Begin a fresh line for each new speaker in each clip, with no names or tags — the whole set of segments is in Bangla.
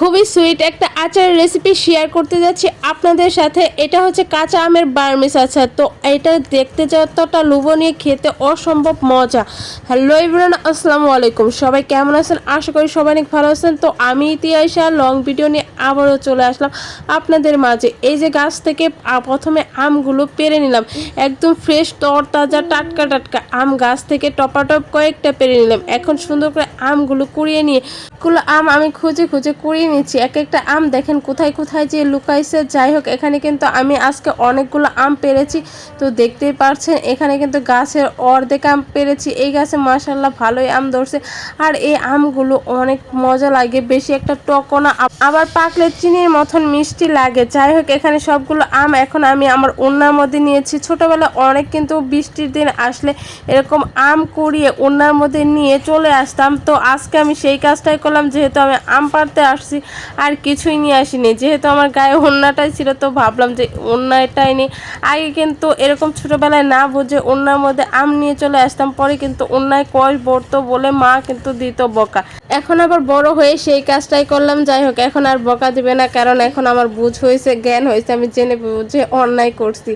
খুবই সুইট একটা আচারের রেসিপি শেয়ার করতে যাচ্ছি আপনাদের সাথে। এটা হচ্ছে কাঁচা আমের বার্মিস আচার। তো এটা দেখতে যতটা লোভনীয়, খেতে অসম্ভব মজা। হ্যালো ইবরান আসসালামু আলাইকুম। সবাই কেমন আছেন? আশা করি সবাই অনেক ভালো আছেন। তো আমি ইতিহাসা লং ভিডিও নিয়ে আবারও চলে আসলাম আপনাদের মাঝে। এই যে গাছ থেকে প্রথমে আমগুলো পেরে নিলাম। একদম ফ্রেশ তরতাজা, টাটকা টাটকা আম গাছ থেকে টপাটপ কয়েকটা পেরে নিলাম। এখন সুন্দর করে আমগুলো কুড়িয়ে নিয়ে গুলো আম আমি খুঁজে খুঁজে কুড়িয়ে নিচ্ছি। এক একটা আম দেখেন কোথায় কোথায় যে লুকাইছে। যাই হোক, এখানে কিন্তু আমি আজকে অনেকগুলো আম পেরেছি। তো দেখতেই পারছেন, এখানে কিন্তু গাছের অর্ধেক আম পেরেছি। এই গাছে মাসাল্লাহ ভালোই আম ধরছে। আর এই আমগুলো অনেক মজা লাগে, বেশি একটা টকও না। আবার পাকলে চিনির মতন মিষ্টি লাগে। যাই হোক, এখানে সবগুলো আম এখন আমি আমার ওনার মধ্যে নিয়েছি। ছোটবেলায় অনেক কিন্তু বৃষ্টির দিন আসলে এরকম আম কুড়িয়ে ওনার মধ্যে নিয়ে চলে আসতাম। তো আজকে আমি সেই কাজটাই করলাম, যেহেতু আমি আম পাড়তে আসছি। আর কিছুই নিয়ে আসিনি। যেহেতু আমার গায়ে ওন্নাটাই ছিল, তো ভাবলাম যে ওন্নাটাই নেই। আগে কিন্তু এরকম ছোটোবেলায় না বুঝে ওন্নার মধ্যে আম নিয়ে চলে আসতাম, পরে কিন্তু অন্যায় কয় বড়তো বলে মা কিন্তু দিত বকা। এখন আবার বড় হয়ে সেই কাজটাই করলাম, যাই হোক, এখন আর বকা দিবে না, কারণ এখন আমার বুঝ হয়েছে, জ্ঞান হয়েছে, আমি জেনে বুঝে অন্যায় করছি।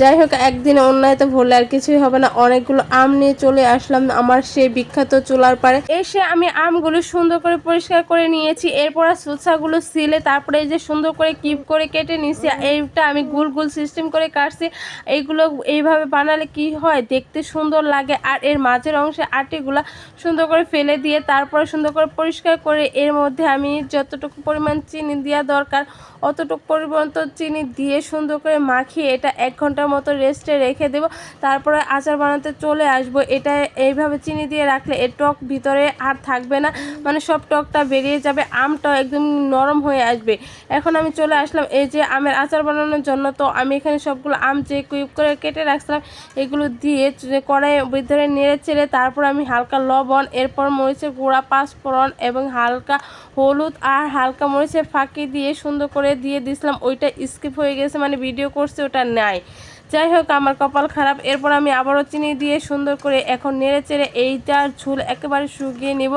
যাই হোক, একদিন অন্যায় তো ভুললে আর কিছুই হবে না, অনেকগুলো আম নিয়ে চলে আসলাম, আমার সেই বিখ্যাত চুলার পারে এসে আমি আমগুলো সুন্দর করে পরিষ্কার করে নিয়েছি, এরপর সুসাগুলো সিলে, তারপরে এই যে সুন্দর করে কিপ করে কেটে নিয়েছি এইটা আমি গুল গুল সিস্টেম করে কাটছি, এইগুলো এইভাবে বানালে কি হয়, দেখতে সুন্দর লাগে, আর এর মাঝের অংশে আটিগুলো সুন্দর করে ফেলে দিয়ে, তারপরে সুন্দর করে পরিষ্কার করে এর মধ্যে আমি যতটুকু পরিমাণ চিনি দেওয়া দরকার, অতটুকু পরিমাণ তো চিনি দিয়ে সুন্দর করে মাখিয়ে এটা এক ঘণ্টার মতো রেস্টে রেখে দেবো। তারপরে আচার বানাতে চলে আসব। এটা এইভাবে চিনি দিয়ে রাখলে এর টক ভিতরে আর থাকবে না। মানে সব টকটা বেরিয়ে যাবে আমটা একদম নরম হয়ে আসবে। এখন আমি চলে আসলাম। এই যে আমের আচার বানানোর জন্য তো আমি এখানে সবগুলো আম যে কুইপ করে কেটে রাখছিলাম, এগুলো দিয়ে কড়াইয়ের ভিতরে নেড়ে চেড়ে তারপর আমি হালকা লবণ, এরপর মরিচের গুঁড়া পাঁচফোড়ন এবং হালকা হলুদ আর হালকা মরিচের ফাঁকি দিয়ে সুন্দর করে দিয়ে দিছিলাম ওইটা স্কিপ হয়ে গেছে মানে ভিডিও করছে, ওটা নাই। যাই হোক, আমার কপাল খারাপ। এরপর আমি আবারও চিনি দিয়ে সুন্দর করে এখন নেড়ে চেড়ে এইটার ঝুল একেবারে শুকিয়ে নিব।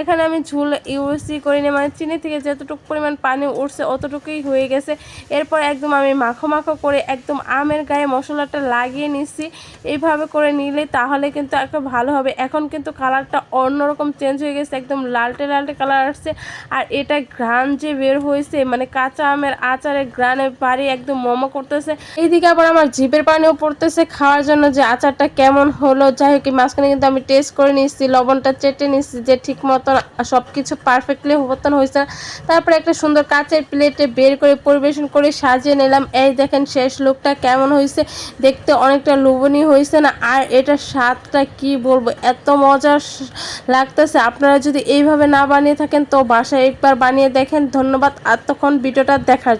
এখানে আমি ঝুল ইউসি করে নিই মানে চিনি থেকে যতটুকু পরিমাণ পানি উঠছে অতটুকুই হয়ে গেছে। এরপর একদম আমি মাখো মাখো করে একদম আমের গায়ে মশলাটা লাগিয়ে নিচ্ছি। এইভাবে করে নিলে তাহলে কিন্তু একটা ভালো হবে। এখন কিন্তু কালারটা অন্যরকম চেঞ্জ হয়ে গেছে, একদম লালটে লালটে কালার আসছে। আর এটা ঘ্রাণ যে বের হয়েছে মানে কাঁচা আমের আচারের ঘ্রাণে বাড়ি একদম মোমো করতেছে। এইদিকে আবার আমার জিভের পানিও পড়তেছে, খাওয়ার জন্য যে আচারটা কেমন হলো, যাই হোক মাঝখানে কিন্তু আমি টেস্ট করে নিচ্ছি লবণটা চেটে নিচ্ছি যে ঠিক মতন সব কিছু পারফেক্টলি মতন হয়েছে। তারপরে একটা সুন্দর কাচের প্লেটে বের করে পরিবেশন করে সাজিয়ে নিলাম। এই দেখেন শেষ লুকটা কেমন হয়েছে, দেখতে অনেকটা লোভনীয় হয়েছে না? আর এটার স্বাদটা কি বলব, এত মজার লাগতেছে। আপনারা যদি এইভাবে না বানিয়ে থাকেন তো বাসায় একবার বানিয়ে দেখেন। ধন্যবাদ। এতক্ষণ ভিডিওটা দেখার